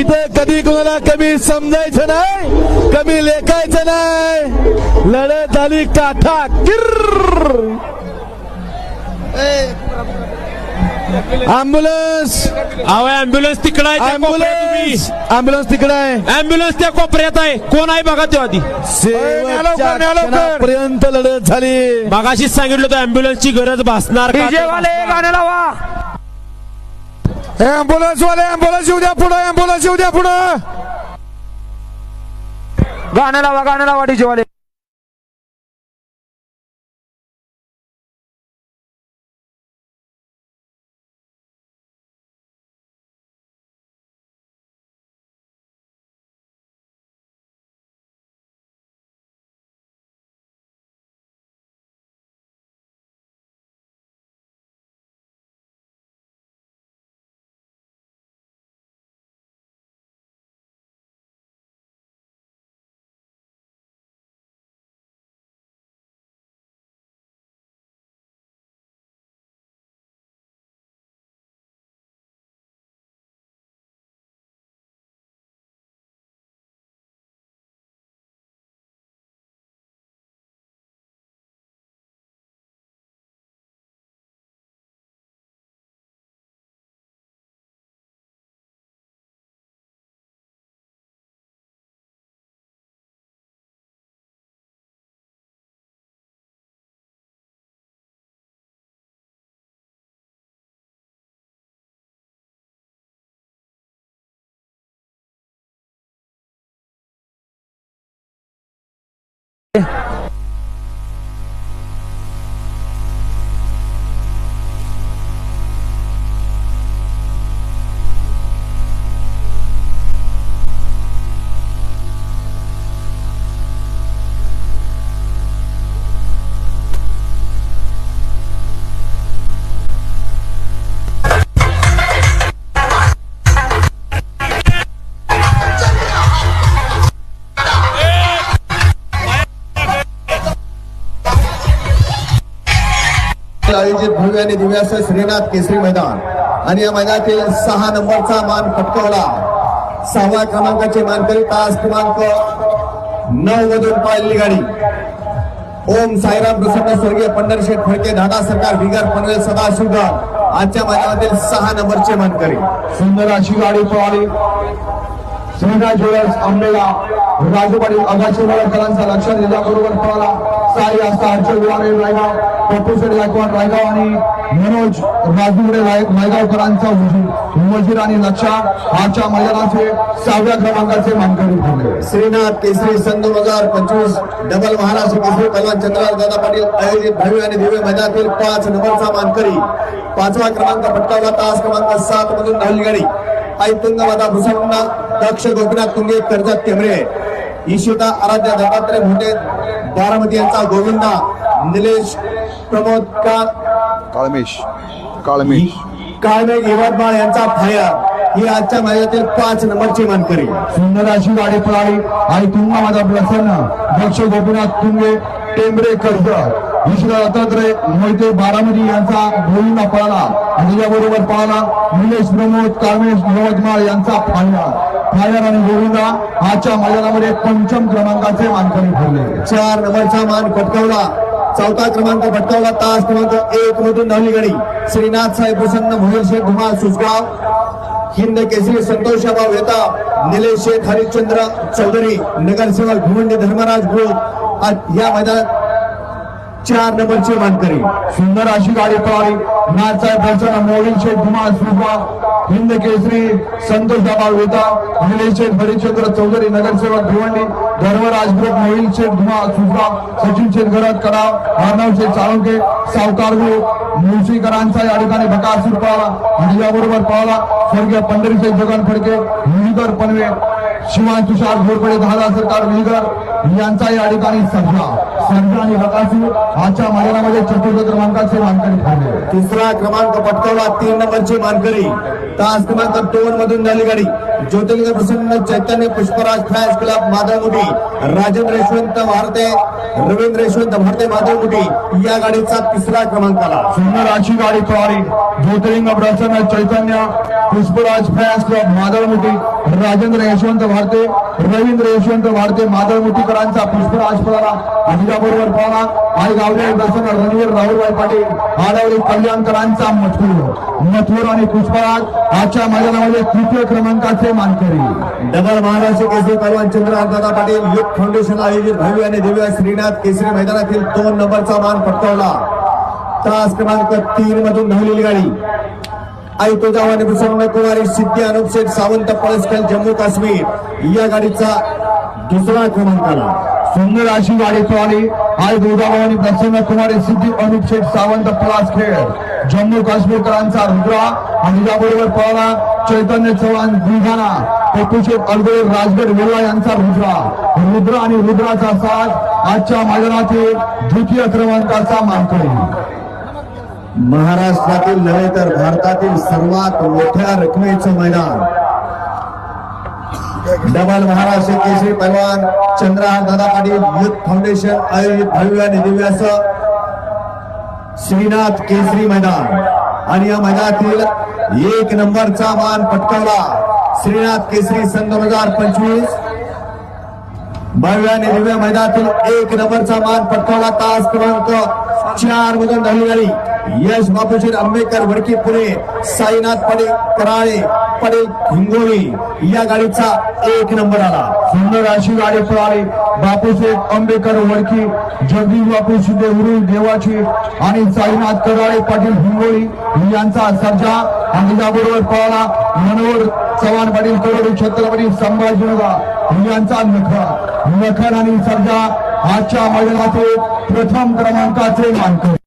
इथं कधी कोणाला कमी समजायचं नाही? कमी लेखायचं नाही? लढत आली काठा किर! अँब्युलन्स अहो अँब्युलन्स तिकडं आहे. अँब्युलन्स अँब्युलन्स तिकडे आहे. अँब्युलन्स त्या कोपऱ्यात आहे. कोण आहे बघा तो आधी? शेवटच्या क्षणापर्यंत लढत झाली. मगाशीच सांगितलं होतं अँब्युलन्सची गरज भासणार का? डीजे वाले गाणं लावा ॲम्ब्युलन्स वाले ॲम्ब्युलन्स येऊ द्या पुढं ॲम्ब्युलन्स येऊ द्या पुढं गाणं लावा गाणं लावा डीजे वाले Yeah. आयोजित भव्य आणि दिव्यास श्रीनाथ केसरी मैदान. आणि या मैदानातील सहा नंबरचा मान पटकावला. सहाव्या क्रमांकाचे मानकरी तास क्रमांक नऊ मधून पाहिली गाडी. ओम साईराम प्रसन्न स्वर्गीय पंढरशेठ फडके दादा सरकार बिगर पनवेल सदाशिवगड आजच्या मैदानातील सहा नंबरचे मानकरी सुंदर अशी गाडी पळाली. श्रीनाथ ज्वेलर्स आंबेला राजवाडी अगाशी आगाशी वडकरांचा दिला बरोबर पळाला. साई असता हर्षल विवारे रायगाव. पप्पू गायकवाड रायगाव आणि मनोज राजूगडे राय- रायगावकरांचा उजीर आणि लक्षा. आजच्या मैदानाचे सहाव्या क्रमांकाचे मानकरी ठरले. श्रीनाथ केसरी सन दोन हजार पंचवीस डबल महाराष्ट्र केसरी पहलवान चंद्रराज दादा पाटील आयोजित भव्य आणि दिव्य मैदानातील पाच नंबरचा मानकरी. पाचवा क्रमांक पटकावला तास क्रमांक सात मधून धावली गाडी. आई तुंगवादा भुसंना दक्ष गोपीनाथ तुंगे कर्जत केमरे. ईशिता आराध्या दत्तात्रय भोटे बारामती यांचा गोविंदा निलेश प्रमोद का काळमेश काळमेश. काळमेघ यवतमाळ यांचा फायर. ही आजच्या मैदानातील पाच नंबरची मानकरी. सुंदर अशी गाडी पळाली आणि तुंगा माझा प्रसन्न. दक्ष गोपीनाथ तुंगे टेंबरे कर्ज विश्व दत्तात्रय मोहिते बारामती यांचा गोविंदा पळाला. आणि त्याच्याबरोबर पळाला निलेश प्रमोद काळमेश यवतमाळ यांचा फायर फायर आणि गोविंदा आजच्या मैदानामध्ये पंचम क्रमांकाचे मानकरी ठरले. चार नंबरचा मान पटकावला. चौथा क्रमांक पटकावला. तास क्रमांक एक मधून धावली गाडी. श्रीनाथ साहेब प्रसन्न मोहिल शेख धुमाळ सुसगाव हिंद केसरी संतोष भाऊ येता निलेश शेख हरिश्चंद्र चौधरी नगरसेवक भिवंडी धर्मराज ग्रुप या मैदानात चार नंबरची मानकरी सुंदर अशी गाडी पळाली. नाचा दर्शन मोहिल शेख धुमाळ सुबा हिंद केसरी संतोष दाबा होता. निलेशेठ हरिश्चंद्र चौधरी नगरसेवक भिवंडी धर्मराज ग्रुप मोहिल शेठ धुमा सुबा सचिन शेठ गरज कराव अर्णव शेठ चाळुंके सावकार ग्रुप मुळशीकरांचा या ठिकाणी बकासूर पळाला. आणि याबरोबर पळाला स्वर्गीय पंढरी शेठ जगन फडके मुलीधर पनवे शिवाय तुषार घोरपडे दादा सरकार विहीकर यांचा या ठिकाणी सर्जा सर्जा आणि बकासूर आजच्या मैदानामध्ये चतुर्थ क्रमांकाचे मानकरी ठरले. तिसरा क्रमांक पटकावला तीन नंबरची मानकरी. तास क्रमांक दोन मधून झाली गाडी. ज्योतिर्लिंग प्रसन्न चैतन्य पुष्पराज फॅन्स क्लब माधवमुठी राजेंद्र यशवंत भारते रवींद्र यशवंत भारते माधवमुठी या गाडीचा तिसरा क्रमांकाला. सुंदर अशी गाडी पळाली ज्योतिर्लिंग प्रसन्न चैतन्य पुष्पराज फॅन्स क्लब मादळमुठी राजेंद्र यशवंत भारते रवींद्र यशवंत वाढते माधव मुठीकरांचा पुष्पराज पळाला आणि त्याबरोबर पळाला आई गावडे दर्शन रणवीर राहुलभाई पाटील आडवली कल्याणकरांचा मथुर. मथुर आणि पुष्पराज आजच्या मैदानामध्ये तृतीय क्रमांकाचे मानकरी. डबल महाराष्ट्र केसरी पहलवान चंद्रकांत दादा पाटील युथ फाउंडेशन आयोजित भव्य आणि दिव्य श्रीनाथ केसरी मैदानातील दोन नंबरचा मान पटकावला. तास क्रमांक तीन मधून धावलेली गाडी. आई तुळजाभवानी प्रसन्न कुमारी सिद्धी अनुप शेठ सावंत पळसकल जम्मू काश्मीर या गाडीचा दुसरा क्रमांक आला. सुंदर अशी गाडी पळाली. आज दुर्गाभवानी प्रसन्न कुमारी सिद्धी अनुप शेठ सावंत पलास जम्मू काश्मीरकरांचा रुद्रा आणि त्याबरोबर पळाला चैतन्य चव्हाण बुलढाणा पप्पूशेठ अलगोर राजगड वेळा यांचा रुद्रा. रुद्र आणि रुद्राचा साथ आजच्या मैदानातील द्वितीय क्रमांकाचा मानकरी. महाराष्ट्रातील नव्हे तर भारतातील सर्वात मोठ्या रकमेचं मैदान. डबल महाराष्ट्र केसरी पैलवान चंद्रहार दादा पाटील युथ फाउंडेशन आयोजित भव्य आणि दिव्य असं श्रीनाथ केसरी मैदान. आणि या मैदानातील एक नंबरचा मान पटकावला श्रीनाथ केसरी सन दोन हजार पंचवीस. भव्य आणि दिव्य मैदानातील एक नंबरचा मान पटकावला तास क्रमांक चार मधून धावली गाडी. यश बापूजी आंबेडकर वडकी पुणे साईनाथ पडे कराळे पडेल हिंगोली या गाडीचा एक नंबर आला. सुंदर अशी गाडी पळाली. बापूशेठ आंबेकर वडकी जगदीश बापू शिंदे उरुळ देवाची आणि साईनाथ कराळे पाटील हिंगोळी यांचा सर्जा अंगजाबरोबर पळाला. मनोहर चव्हाण पाटील करोडी छत्रपती संभाजीनगर यांचा नखर. नखर आणि सर्जा आजच्या मैदानाचे प्रथम क्रमांकाचे मानकर.